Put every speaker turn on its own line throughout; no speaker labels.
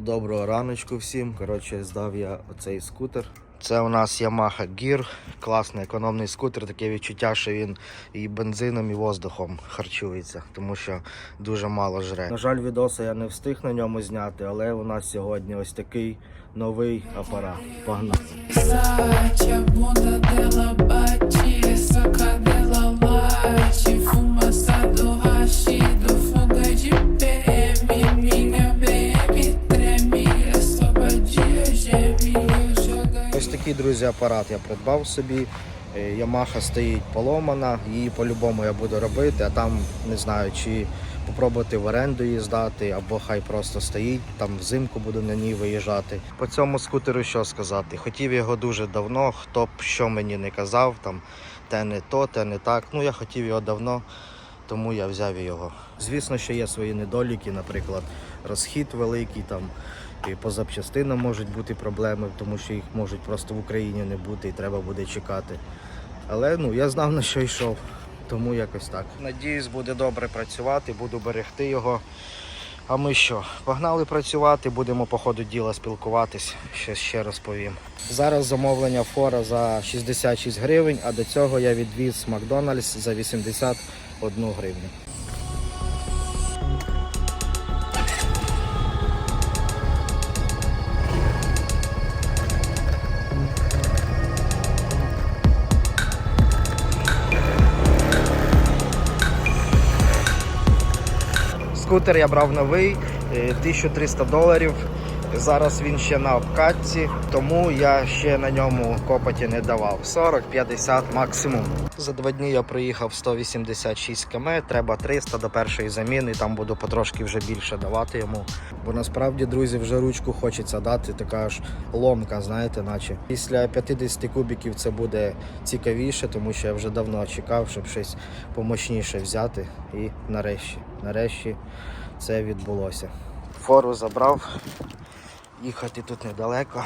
Доброго раночку всім. Коротше, здав я оцей скутер. Це у нас Yamaha Gear, класний економний скутер, таке відчуття, що він і бензином, і воздухом харчується, тому що дуже мало жре. На жаль, відоса я не встиг на ньому зняти, але у нас сьогодні ось такий новий апарат. Погнали.
Versace,
такий, друзі, апарат я придбав собі. Е, Ямаха стоїть поломана, її по-любому я буду робити, а там не знаю, чи попробувати в оренду її здати, або хай просто стоїть, там взимку буду на ній виїжджати. По цьому скутеру що сказати? Хотів його дуже давно, хто б що мені не казав, там те не то, те не так. Ну я хотів його давно, тому я взяв його. Звісно, що є свої недоліки, наприклад, розхід великий там. І по запчастинам можуть бути проблеми, тому що їх можуть просто в Україні не бути і треба буде чекати. Але ну, я знав на що йшов, тому якось так. Надіюсь, буде добре працювати, буду берегти його. А ми що? Погнали працювати, будемо по ходу діла спілкуватись, ще ще розповім. Зараз замовлення фора за 66 гривень, а до цього я відвіз Макдональдс за 81 гривню. Скутер я брав новий, е, 1300 доларів. Зараз він ще на обкатці, тому я ще на ньому копоті не давав. 40-50 максимум. За два дні я проїхав 186 км, треба 300 до першої заміни, там буду потрошки вже більше давати йому. Бо насправді, друзі, вже ручку хочеться дати, така ж ломка, знаєте, наче. Після 50 кубіків це буде цікавіше, тому що я вже давно чекав, щоб щось помощніше взяти. І нарешті, нарешті це відбулося. Фору забрав, їхати тут недалеко.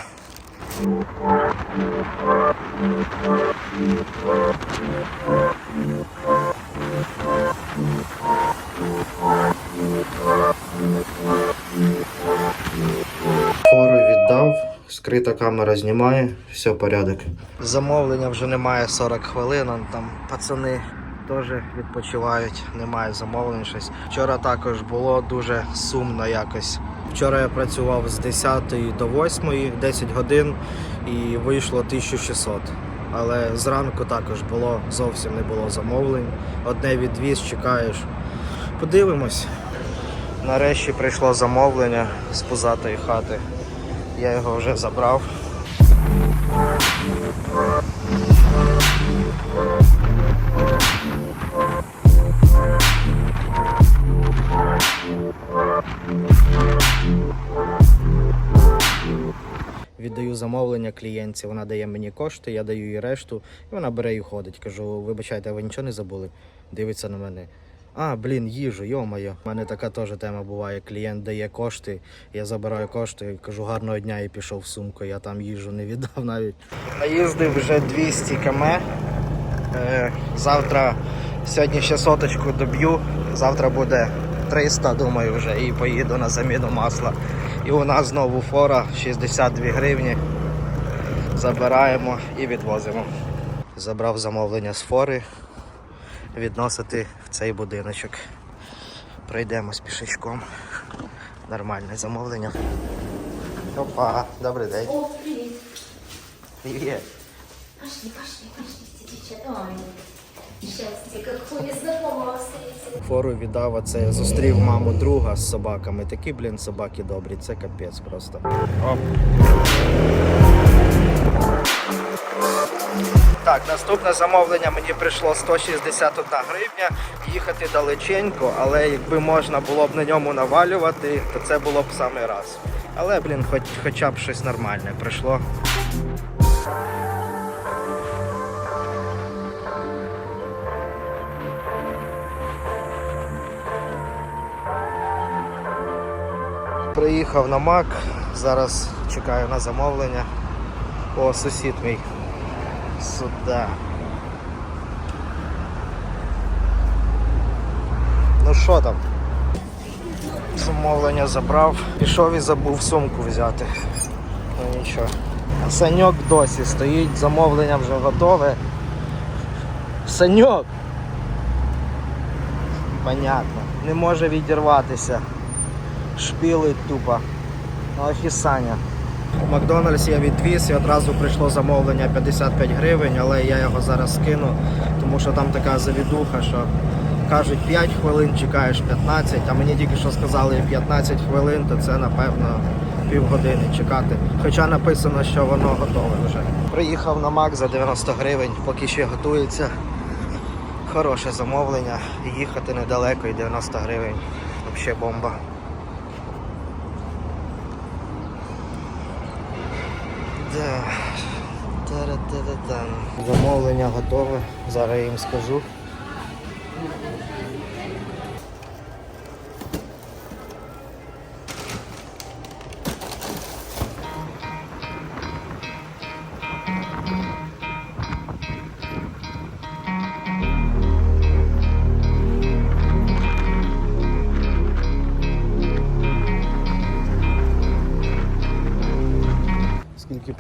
Фору віддав, скрита камера знімає, все порядок. Замовлення вже немає 40 хвилин, там пацани теж відпочивають, немає замовлень щось. Вчора також було дуже сумно якось. Вчора я працював з 10 до 8, 10 годин і вийшло 1600. Але зранку також було зовсім не було замовлень. Одне відвіз, чекаєш. Подивимось. Нарешті прийшло замовлення з пузатої хати. Я його вже забрав. Віддаю замовлення клієнтці, вона дає мені кошти, я даю їй решту, і вона бере і ходить. Кажу, вибачайте, ви нічого не забули? Дивиться на мене. А, блін, їжу, йо-моє. У мене така теж тема буває. Клієнт дає кошти, я забираю кошти, кажу гарного дня і пішов в сумку. Я там їжу не віддав навіть. Наїздив вже 200 км. Е, завтра, сьогодні ще соточку доб'ю, завтра буде 300, думаю, вже і поїду на заміну масла. І у нас знову фора 62 гривні. Забираємо і відвозимо. Забрав замовлення з фори відносити в цей будиночок. Пройдемось пішечком. Нормальне замовлення. Опа, добрий день.
О, привет.
Привіт.
Пошли, пошли, пошли, сидите.
Фору віддав, а це я зустрів маму друга з собаками. Такі, блін, собаки добрі, це капець просто. Оп. Так, наступне замовлення мені прийшло 161 гривня. Їхати далеченько, але якби можна було б на ньому навалювати, то це було б саме раз. Але, блін, хоч, хоча б щось нормальне прийшло. Приїхав на Мак, зараз чекаю на замовлення. О, сусід мій. Сюди. Ну що там? Замовлення забрав, пішов і забув сумку взяти. Ну нічого. Саньок досі стоїть, замовлення вже готове. Саньок! Понятно. Не може відірватися. Шпілить тупо. Ну, Саня. У Макдональдс я відвіз і одразу прийшло замовлення 55 гривень, але я його зараз скину, тому що там така завідуха, що кажуть 5 хвилин, чекаєш 15, а мені тільки що сказали 15 хвилин, то це напевно півгодини чекати. Хоча написано, що воно готове вже. Приїхав на Мак за 90 гривень, поки ще готується. Хороше замовлення. Їхати недалеко і 90 гривень. Взагалі бомба. Замовлення готове. Зараз я їм скажу.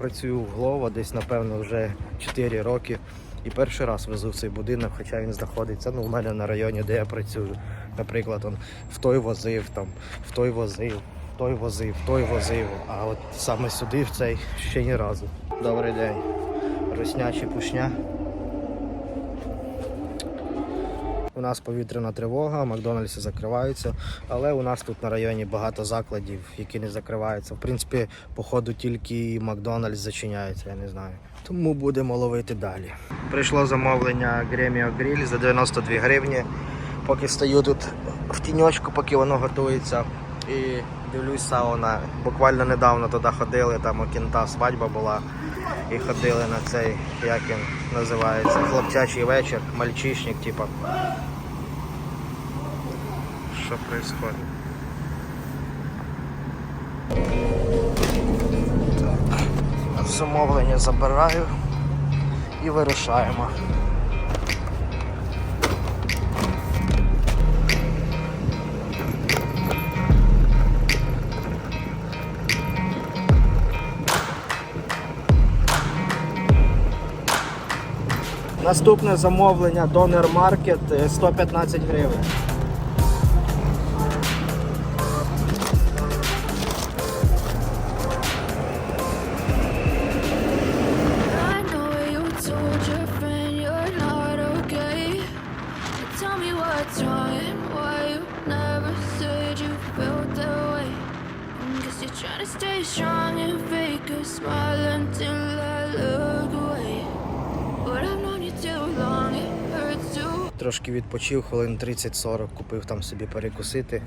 Працюю в Глова, десь напевно вже 4 роки. І перший раз везу в цей будинок, хоча він знаходиться ну, у мене на районі, де я працюю. Наприклад, он, в той возив, там, в той возив, в той возив, в той возив. А от саме сюди, в цей ще ні разу. Добрий день. Русня чи пушня. У нас повітряна тривога, Макдональдси закриваються, але у нас тут на районі багато закладів, які не закриваються. В принципі, походу тільки Макдональдс зачиняється, я не знаю. Тому будемо ловити далі. Прийшло замовлення Греміо Гриль за 92 гривні. Поки стою тут в тіньочку, поки воно готується. І дивлюсь сауна. Буквально недавно туди ходили, там у кінта свадьба була. І ходили на цей, як він називається, хлопчачий вечір, мальчишник, типа. Що происходит? Так. Замовлення забираю і вирушаємо. Наступне замовлення Донер Маркет 115 гривень. Трошки відпочив, хвилин 30-40, купив там собі перекусити.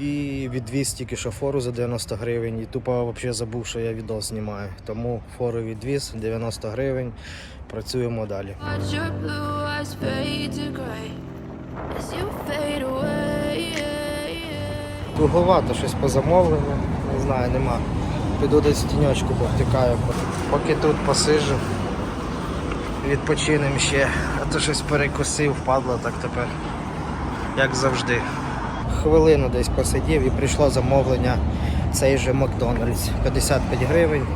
І відвіз тільки що фору за 90 гривень. І тупо взагалі забув, що я відео знімаю. Тому фору відвіз 90 гривень. Працюємо далі. Туговато щось по замовленню, не знаю, нема. Піду десь тіньочку повтикаю, поки тут посижу. Відпочинемо ще, а то щось перекусив, впадло так тепер, як завжди. Хвилину десь посидів і прийшло замовлення цей же Макдональдс. 55 гривень.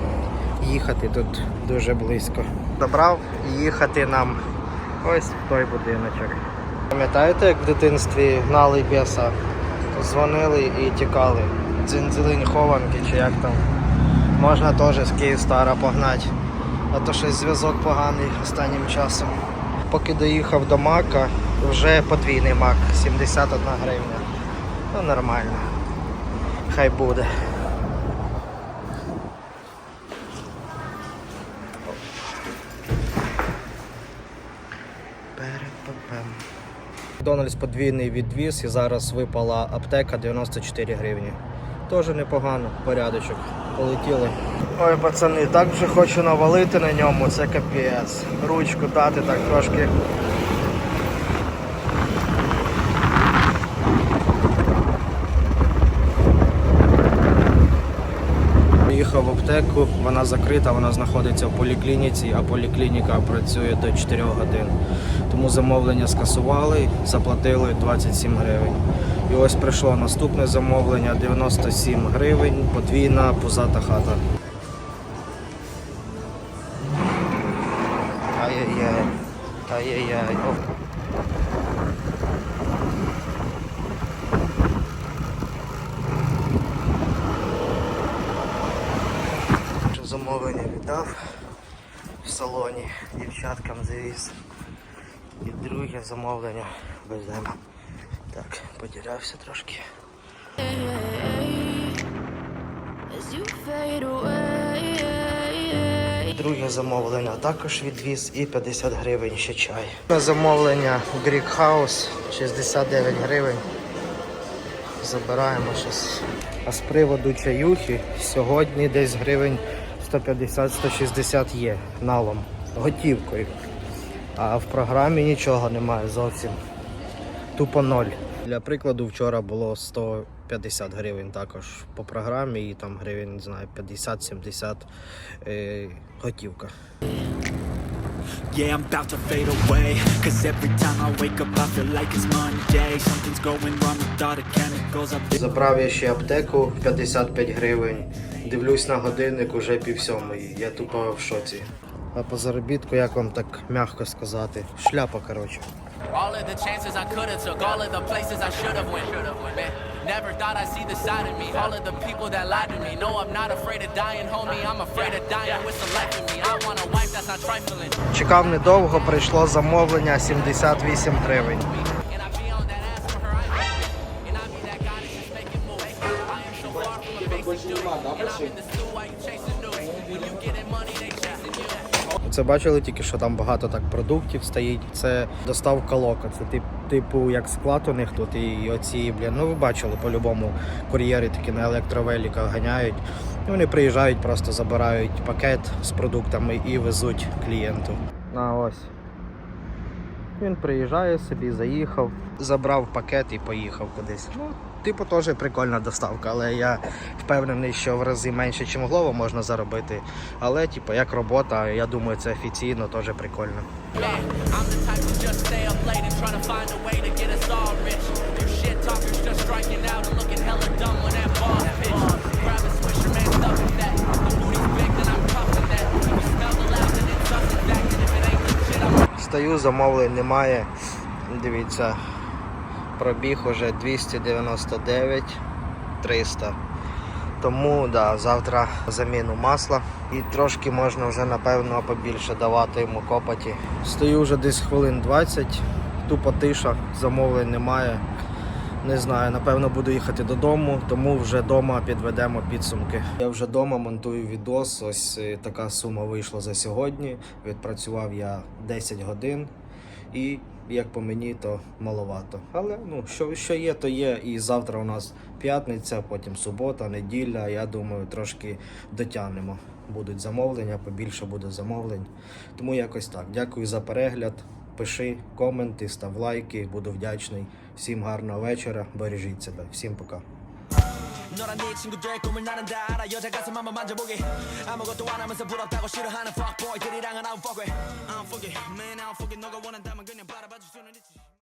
Їхати тут дуже близько. Добрав їхати нам ось в той будиночок. Пам'ятаєте, як в дитинстві гнали біса? Дзвонили і тікали. Дзинзилинь хованки чи як там. Можна теж з Київстара погнати. А то щось зв'язок поганий останнім часом. Поки доїхав до Мака, вже подвійний мак, 71 гривня. Ну нормально. Хай буде. Макдональдс подвійний відвіз і зараз випала аптека 94 гривні. Теж непогано, порядочок. Полетіли. Ой, пацани, так вже хочу навалити на ньому, це капець. Ручку дати так трошки. Приїхав в аптеку, вона закрита, вона знаходиться в поліклініці, а поліклініка працює до 4 годин. Тому замовлення скасували, заплатили 27 гривень. І ось прийшло наступне замовлення 97 гривень, подвійна пузата хата. Ай-яй-яй. Замовлення віддав в салоні, дівчаткам завіз. І друге замовлення веземо. Так, поділявся трошки.
As you fade away.
Друге замовлення також відвіз і 50 гривень ще чай. На замовлення Greek House 69 гривень. Забираємо щось. А з приводу чаюхи сьогодні десь гривень 150-160 є налом, готівкою. А в програмі нічого немає зовсім. Тупо ноль. Для прикладу, вчора було 150 гривень також по програмі і там гривень, не знаю, 50-70 е, готівка.
Yeah, I'm about to fade away Cause every time I wake up I feel like it's Monday Something's going wrong with all the chemicals I've
Забрав я ще аптеку 55 гривень. Дивлюсь на годинник уже пів сьомої. Я тупо в шоці. А по заробітку, як вам так м'яко сказати? Шляпа, коротше.
All of the chances I could have took, all of the places I should have went, should have went. Man, never thought I'd see the side of me. All of the people that lied to me. No, I'm not afraid of dying, homie. I'm afraid of dying with some life in me. I want a wife that's not trifling.
Чекав недовго, прийшло замовлення 78 гривень. Це бачили тільки, що там багато так продуктів стоїть. Це доставка лока. Це тип, типу як склад у них тут. І оці, блін, ну ви бачили, по-любому кур'єри такі на електровеліках ганяють. І вони приїжджають, просто забирають пакет з продуктами і везуть клієнту. На ось. Він приїжджає собі, заїхав, забрав пакет і поїхав кудись. Ну, типу, теж прикольна доставка, але я впевнений, що в рази менше, ніж Глово можна заробити. Але, типу, як робота, я думаю, це офіційно теж прикольно.
Yeah,
Стою, замовлень немає. Дивіться, пробіг уже 299 300. Тому да, завтра заміну масла і трошки можна вже напевно побільше давати йому копоті. Стою вже десь хвилин 20, тупо тиша, замовлень немає. Не знаю, напевно буду їхати додому, тому вже вдома підведемо підсумки. Я вже вдома монтую відос. Ось е, така сума вийшла за сьогодні. Відпрацював я 10 годин. І як по мені, то маловато. Але ну, що, що є, то є. І завтра у нас п'ятниця, потім субота, неділя. Я думаю, трошки дотягнемо. Будуть замовлення, побільше буде замовлень. Тому якось так. Дякую за перегляд Пиши коменти, став лайки, буду вдячний. Всім гарного вечора, бережіть себе. Всім пока.
너란 네 친구들 꿈을 나는 다 알아 여자 가슴 한번 만져보게 아무것도 안 하면서 부럽다고 싫어하는 fuckboy들이랑은 I don't fuck with I don't fuck it man I don't fuck it 너가 원한다면 그냥 바라봐줄 수는 있지